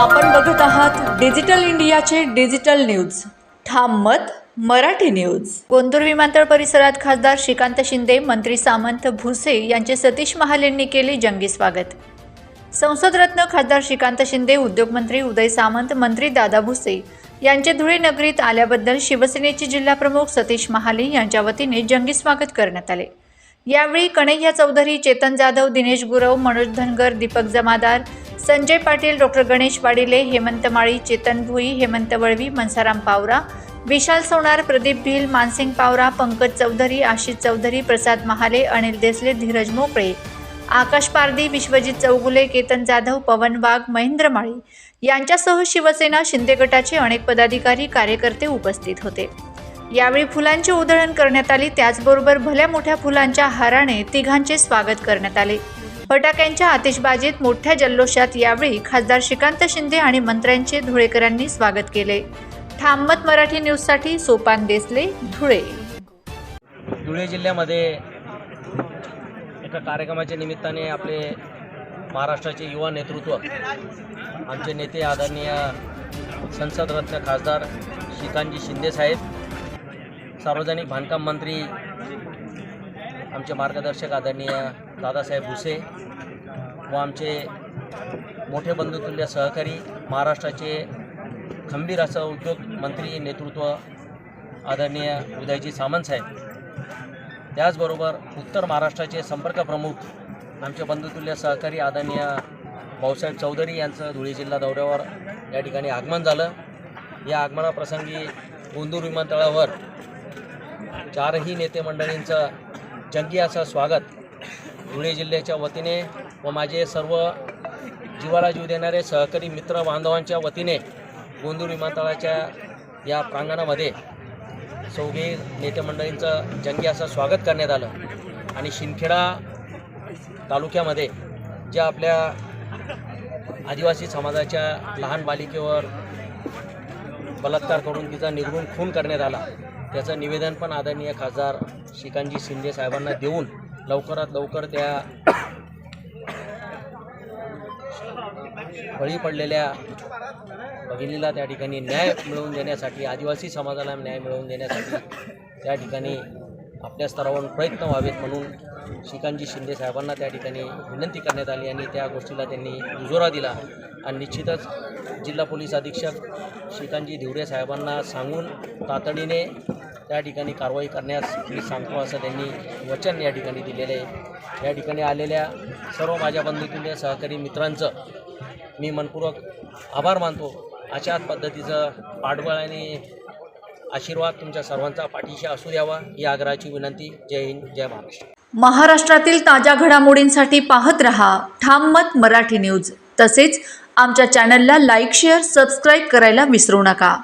आपण बघत आहात डिजिटल इंडियाचे डिजिटल न्यूज. ठाम मत मराठी न्यूज. गोंदूर विमानतळ परिसरात खासदार श्रीकांत शिंदे मंत्री सामंत भुसे यांचे सतीश महालेंनी केले जंगी स्वागत. संसदरत्न खासदार श्रीकांत शिंदे उद्योगमंत्री उदय सामंत मंत्री दादा भुसे यांचे धुळे नगरीत आल्याबद्दल शिवसेनेचे जिल्हाप्रमुख सतीश महाले यांच्या वतीने जंगी स्वागत करण्यात आले. यावेळी कन्हैया चौधरी चेतन जाधव दिनेश गुरव मनोज धनगर दीपक जमादार संजय पाटील डॉक्टर गणेश वाडिले हेमंत माळी चेतन भुई हेमंत वळवी मनसाराम पावरा विशाल सोनार प्रदीप भिल मानसिंग पावरा पंकज चौधरी आशिष चौधरी प्रसाद महाले अनिल देसले धीरज मोकळे. आकाश पारदी विश्वजित चौगुले केतन जाधव पवन वाघ महेंद्र माळी. यांच्यासह शिवसेना शिंदे गटाचे अनेक पदाधिकारी कार्यकर्ते उपस्थित होते. यावेळी फुलांची उधळण करण्यात आली. त्याचबरोबर भल्या मोठ्या फुलांच्या हाराने तिघांचे स्वागत करण्यात आले. फटाक्यांच्या आतिषबाजीत मोठ्या जल्लोषात यावेळी खासदार श्रीकांत शिंदे आणि मंत्र्यांचे धुळेकरांनी स्वागत केले. ठाममत मराठी न्यूजसाठी सोपान देसले धुळे. धुळे जिल्ह्यामध्ये एका कार्यक्रमाच्या निमित्ताने आपले महाराष्ट्राचे युवा नेतृत्व आमचे नेते आदरणीय संसदरत्न खासदार श्रीकांतजी शिंदेसाहेब सार्वजनिक बांधकाम मंत्री आमचे मार्गदर्शक आदरणीय दादासाहेब भुसे व आमचे मोठे बंधुतुल्य सहकारी महाराष्ट्राचे खंबीर असं उद्योग मंत्री नेतृत्व आदरणीय उदयजी सामंत साहेब. त्याचबरोबर उत्तर महाराष्ट्राचे संपर्क प्रमुख आमचे बंधुतुल्य सहकारी आदरणीय भाऊसाहेब चौधरी यांचं धुळे जिल्हा दौऱ्यावर या ठिकाणी आगमन झालं. या आगमनाप्रसंगी गोंदूर विमानतळावर चारही नेते मंडळींचं जंगी असं स्वागत धुळे जिल्ह्याच्या वतीने व माझे सर्व जीवाला जीव देणारे सहकारी मित्र बांधवांच्या वतीने गोंदूर विमानतळाच्या या प्रांगणामध्ये चौघे नेते मंडळींचं जंगी असं स्वागत करण्यात आलं. आणि शिंदखेडा तालुक्यामध्ये ज्या आपल्या आदिवासी समाजाच्या लहान बालिकेवर बलात्कार करून तिचा निर्गुण खून करण्यात आला त्याचं निवेदन पण आदरणीय खासदार श्रीकांतजी शिंदे साहेबांना देऊन लवकरात लवकर त्या बळी पडलेल्या भगिनीला त्या ठिकाणी न्याय मिळवून देण्यासाठी आदिवासी समाजाला न्याय मिळवून देण्यासाठी त्या ठिकाणी आपल्या स्तरावरून प्रयत्न व्हावेत म्हणून श्रीकांतजी शिंदे साहेबांना त्या ठिकाणी विनंती करण्यात आली आणि त्या गोष्टीला त्यांनी दुजोरा दिला. आणि निश्चितच जिल्हा पोलीस अधीक्षक श्रीकांतजी धिवरे साहेबांना सांगून तातडीने त्या ठिकाणी कारवाई करण्यास मी सांगतो असं त्यांनी वचन या ठिकाणी दिलेलं आहे. या ठिकाणी आलेल्या सर्व माझ्या बंधुतुल्य सहकारी मित्रांचं मी मनपूर्वक आभार मानतो. अशाच पद्धतीचं पाठबळ आणि आशीर्वाद तुमच्या सर्वांचा पाठीशी असू द्यावा ही आग्रहाची विनंती. जय हिंद जय महाराष्ट्र. महाराष्ट्रातील ताज्या घडामोडींसाठी पाहत रहा ठाम मत मराठी न्यूज. तसेच आमच्या चॅनलला लाईक शेअर सबस्क्राईब करायला विसरू नका.